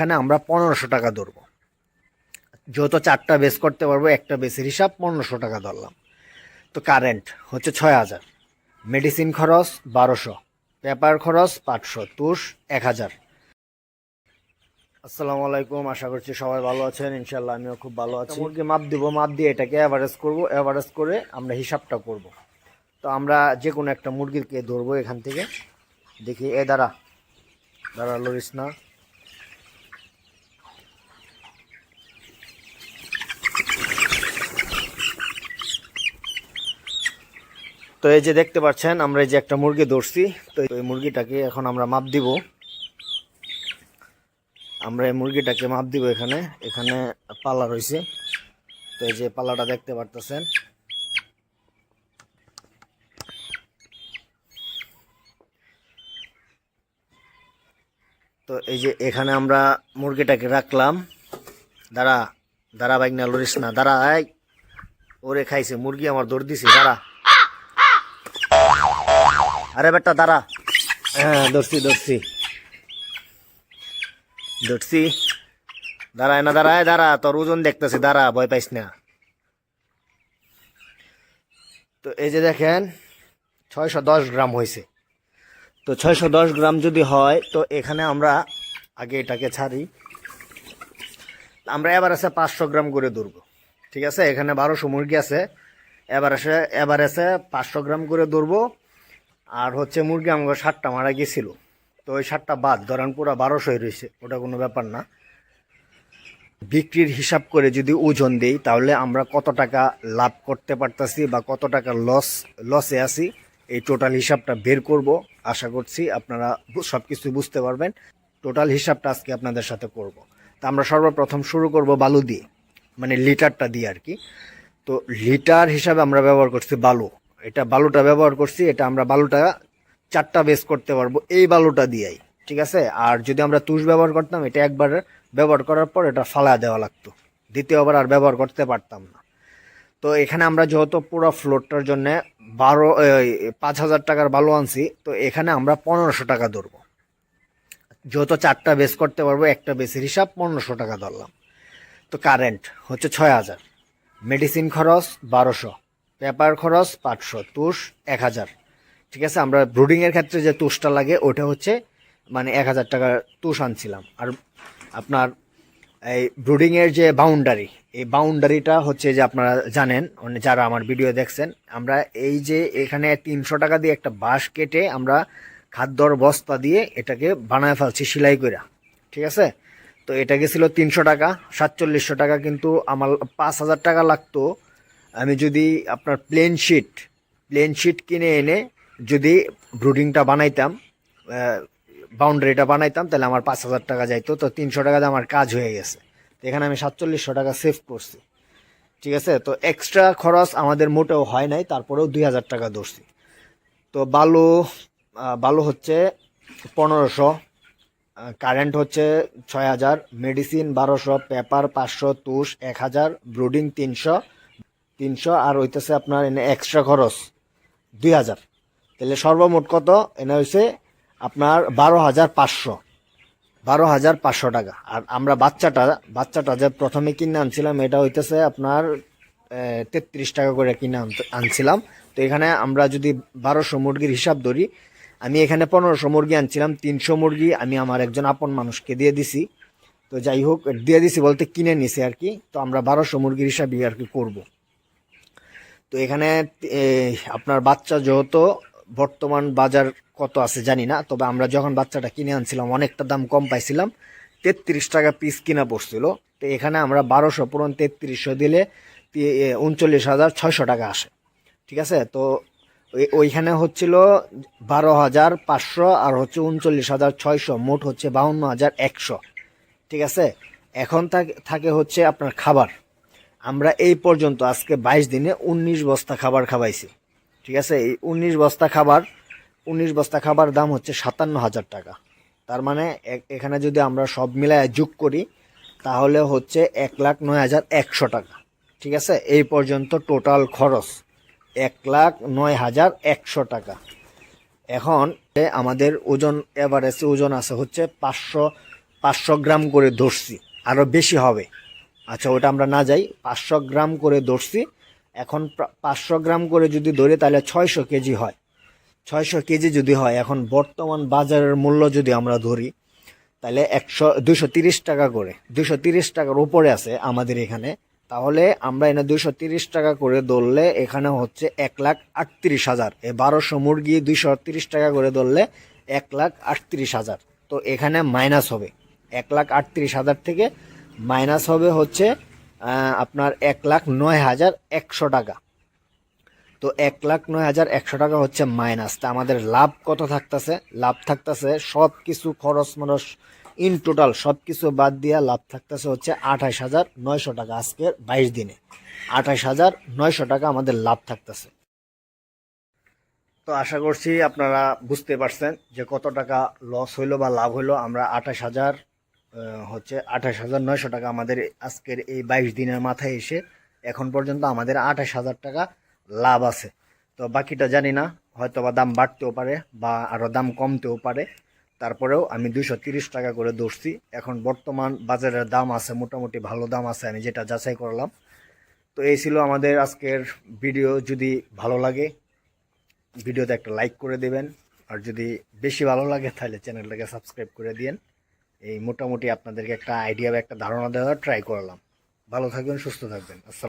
এখানে আমরা পনেরোশো টাকা ধরবো। যত চারটা বেস করতে পারব একটা বেসের হিসাব পনেরোশো টাকা ধরলাম। তো কারেন্ট হচ্ছে ছয় হাজার। মেডিসিন খরচ বারোশো। পেপার খরচ পাঁচশো। তুষ এক হাজার। আসসালামু আলাইকুম আশা করছি সবাই ভালো আছেন। ইনশাল্লাহ আমিও খুব ভালো আছি। মুরগি মাপ দিব মাপ দিয়ে এটাকে অ্যাভারেজ করব। অ্যাভারেজ করে আমরা হিসাবটা করব। তো আমরা যে কোনো একটা মুরগিকে ধরবো এখান থেকে। দেখি এ দাঁড়া। দাঁড়া লরিস না। তো এই যে দেখতে পাচ্ছেন, আমরা এই যে একটা মুরগি ধরছি। তো এই মুরগিটাকে এখন আমরা মাপ দিব। আমরা এই মুরগিটাকে মাপ দিব এখানে। এখানে পাল্লা রয়েছে। তো এই যে পাল্লাটা দেখতে পারতেছেন। তো এই যে এখানে আমরা মুরগিটাকে রাখলাম। দাঁড়া দাঁড়া বাইক না লরিস না। দাঁড়া ওরে খাইছে, মুরগি আমার দৌড় দিছে, দাঁড়া। আরে বেটা দাঁড়া। হ্যাঁ ধরছি ধরছি। ধরছি। দাঁড়ায় না দাঁড়ায় দাঁড়া তোর ওজন দেখতেছি দাঁড়া ভয় পাইস না। তো এই যে দেখেন ছয়শো দশ গ্রাম হয়েছে তো ছয়শো দশ গ্রাম যদি হয় তো এখানে আমরা আগে এটাকে ছাড়ি। আমরা এবার আছে পাঁচশো গ্রাম করে ধরবো। ঠিক আছে? এখানে বারোশো মুরগি আছে। এবার আছে এবার আছে পাঁচশো গ্রাম করে ধরবো। আর হচ্ছে মুরগি আমাকে ষাটটা মারা গেছিল। তো ওই ষাটটা বাদ, ধরেন পুরো বারোশোই রয়েছে, ওটা কোনো ব্যাপার না। বিক্রির হিসাব করে যদি ওজন দেই, তাহলে আমরা কত টাকা লাভ করতে পারতাছি বা কত টাকা লস লসে আছি, এই টোটাল হিসাবটা বের করব। আশা করছি আপনারা সব কিছু বুঝতে পারবেন। টোটাল হিসাবটা আজকে আপনাদের সাথে করব। তা আমরা সর্বপ্রথম শুরু করব বালু দিয়ে মানে লিটারটা দিয়ে আর কি। তো লিটার হিসাবে আমরা ব্যবহার করছি বালু। এটা বালুটা ব্যবহার করছি, এটা আমরা বালুটা চারটা বেস করতে পারব এই বালুটা দিয়েই, ঠিক আছে? আর যদি আমরা তুষ ব্যবহার করতাম, এটা একবার ব্যবহার করার পর এটা ফালা দেওয়া লাগতো। দ্বিতীয়বার আর ব্যবহার করতে পারতাম না। তো এখানে আমরা যেহেতু পুরো ফ্লোরটার জন্য বারো পাঁচ হাজার টাকার বালু আনছি, তো এখানে আমরা পনেরোশো টাকা ধরবো। যেহেতু চারটা বেস করতে পারব, একটা বেসের হিসাব পনেরোশো টাকা ধরলাম। তো কারেন্ট হচ্ছে ছয় হাজার। মেডিসিন খরচ বারোশো। পেপার খরচ পাঁচশো, তুষ এক হাজার। ঠিক আছে, আমরা ব্রুডিংয়ের ক্ষেত্রে যে তুষটা লাগে, ওটা হচ্ছে মানে এক হাজার টাকার তুষ আনছিলাম। আর আপনার এই ব্রুডিংয়ের যে বাউন্ডারি এই বাউন্ডারিটা হচ্ছে যে আপনারা জানেন মানে যারা আমার ভিডিও দেখছেন, আমরা এই যে এখানে তিনশো টাকা দিয়ে একটা বাঁশ কেটে আমরা খাদ্যর বস্তা দিয়ে এটাকে বানায় ফেলছি সেলাই করে ঠিক আছে? তো এটা গেছিল তিনশো টাকা, সাতচল্লিশশো টাকা কিন্তু আমার পাঁচ হাজার টাকা লাগতো আমি যদি আপনার প্লেন শিট প্লেন শিট কিনে এনে যদি ব্রুডিংটা বানাইতাম বাউন্ডারিটা বানাইতাম, তাহলে আমার পাঁচ হাজার টাকা যাইতো, তো তিনশো টাকাতে আমার কাজ হয়ে গেছে। তো এখানে আমি সাতচল্লিশশো টাকা সেভ করছি। ঠিক আছে? তো এক্সট্রা খরচ আমাদের মোটেও হয় নাই, তারপরেও দুই হাজার টাকা ধরছি। তো বালু বালু হচ্ছে পনেরোশো কারেন্ট হচ্ছে ছয় হাজার মেডিসিন বারোশো পেপার পাঁচশো, তুষ এক হাজার ব্রুডিং তিনশো তিনশো আর হইতেছে আপনার এনে এক্সট্রা খরচ, দুই হাজার। তাহলে সর্বমোট কত? এনে হয়েছে আপনার বারো হাজার পাঁচশো। বারো হাজার পাঁচশো টাকা। আর আমরা বাচ্চাটা বাচ্চাটা যে প্রথমে কিনে আনছিলাম, এটা হইতেছে আপনার তেত্রিশ টাকা করে কিনে আনছিলাম। তো এখানে আমরা যদি বারোশো মুরগির হিসাব ধরি, আমি এখানে পনেরোশো মুরগি আনছিলাম, তিনশো মুরগি আমি আমার একজন আপন মানুষকে দিয়ে দিছি। তো যাই হোক, দিয়ে দিছি বলতে কিনে নিছি আর কি। তো আমরা বারোশো মুরগির হিসাবে আর কি করব। তো এখানে আপনার বাচ্চা যেহেতু, বর্তমান বাজার কত আছে জানি না, তবে আমরা যখন বাচ্চাটা কিনে আনছিলাম, অনেকটা দাম কম পাইছিলাম। তেত্রিশ টাকা পিস কিনা পড়ছিল। তো এখানে আমরা বারোশো পুরন তেত্রিশশো দিলে উনচল্লিশ হাজার ছয়শো টাকা আসে। ঠিক আছে? তো ওই- ওইখানে হচ্ছিল বারো হাজার পাঁচশো আর হচ্ছে উনচল্লিশ হাজার ছয়শো, মোট হচ্ছে বাউন্ন হাজার একশো। ঠিক আছে? এখন থাকে হচ্ছে আপনার খাবার। আমরা এই পর্যন্ত আজকে বাইশ দিনে উনিশ বস্তা খাবার খাওয়াইছি ঠিক আছে? এই উনিশ বস্তা খাবার, উনিশ বস্তা খাবার দাম হচ্ছে সাতান্ন হাজার টাকা। তার মানে এখানে যদি আমরা সব মিলায় যোগ করি, তাহলে হচ্ছে এক লাখ নয় হাজার একশো টাকা। ঠিক আছে? এই পর্যন্ত টোটাল খরচ এক লাখ নয় হাজার একশো টাকা। এখন আমাদের ওজন এভারেজে ওজন আছে হচ্ছে পাঁচশো পাঁচশো গ্রাম করে ধরছি। আরও বেশি হবে। আচ্ছা ওটা আমরা না যাই, পাঁচশো গ্রাম করে ধরছি। এখন পাঁচশো গ্রাম করে যদি ধরে, তাহলে ছয়শো কেজি হয়। ছয়শো কেজি যদি হয়, এখন বর্তমান বাজারের মূল্য যদি আমরা ধরি, তাহলে একশো দুশো তিরিশ টাকা করে। দুশো তিরিশ টাকার উপরে আছে আমাদের এখানে। তাহলে আমরা এনে দুশো তিরিশ টাকা করে ধরলে, এখানে হচ্ছে এক লাখ আটত্রিশ হাজার। এ বারোশো মুরগি দুশো তিরিশ টাকা করে ধরলে, এক লাখ আটত্রিশ হাজার। তো এখানে মাইনাস হবে। এক লাখ আটত্রিশ হাজার থেকে মাইনাস হবে হচ্ছে আপনার এক লাখ নয় হাজার একশো টাকা। তো এক লাখ নয় হাজার একশো টাকা হচ্ছে মাইনাস। তা আমাদের লাভ কত থাকতেছে? লাভ থাকতেছে সব কিছু খরচ মরচ ইন টোটাল সব কিছু বাদ দিয়া লাভ থাকতেছে হচ্ছে আঠাশ হাজার নয়শো টাকা আজকের বাইশ দিনে। আঠাশ হাজার নয়শো টাকা আমাদের লাভ থাকতেছে। তো আশা করছি আপনারা বুঝতে পারছেন যে কত টাকা লস হইল বা লাভ হইল। আমরা আঠাশ হাজার হচ্ছে আঠাশ হাজার নয়শো টাকা আমাদের আজকের এই বাইশ দিনের মাথায় এসে এখন পর্যন্ত আমাদের আঠাশ হাজার টাকা লাভ আছে। তো বাকিটা জানি না হয়তো বা দাম বাড়তেও পারে বা আরও দাম কমতেও পারে। তারপরেও আমি দুশো তিরিশ টাকা করে ধরছি। এখন বর্তমান বাজারের দাম আছে, মোটামুটি ভালো দাম আছে, আমি যেটা যাচাই করলাম। তো এই ছিল আমাদের আজকের ভিডিও। যদি ভালো লাগে, ভিডিওতে একটা লাইক করে দেবেন। আর যদি বেশি ভালো লাগে, তাহলে চ্যানেলটাকে সাবস্ক্রাইব করে দিন এই মোটামুটি আপনাদেরকে একটা আইডিয়া বা একটা ধারণা দেওয়ার ট্রাই করলাম। ভালো থাকবেন, সুস্থ থাকবেন। আসসালাম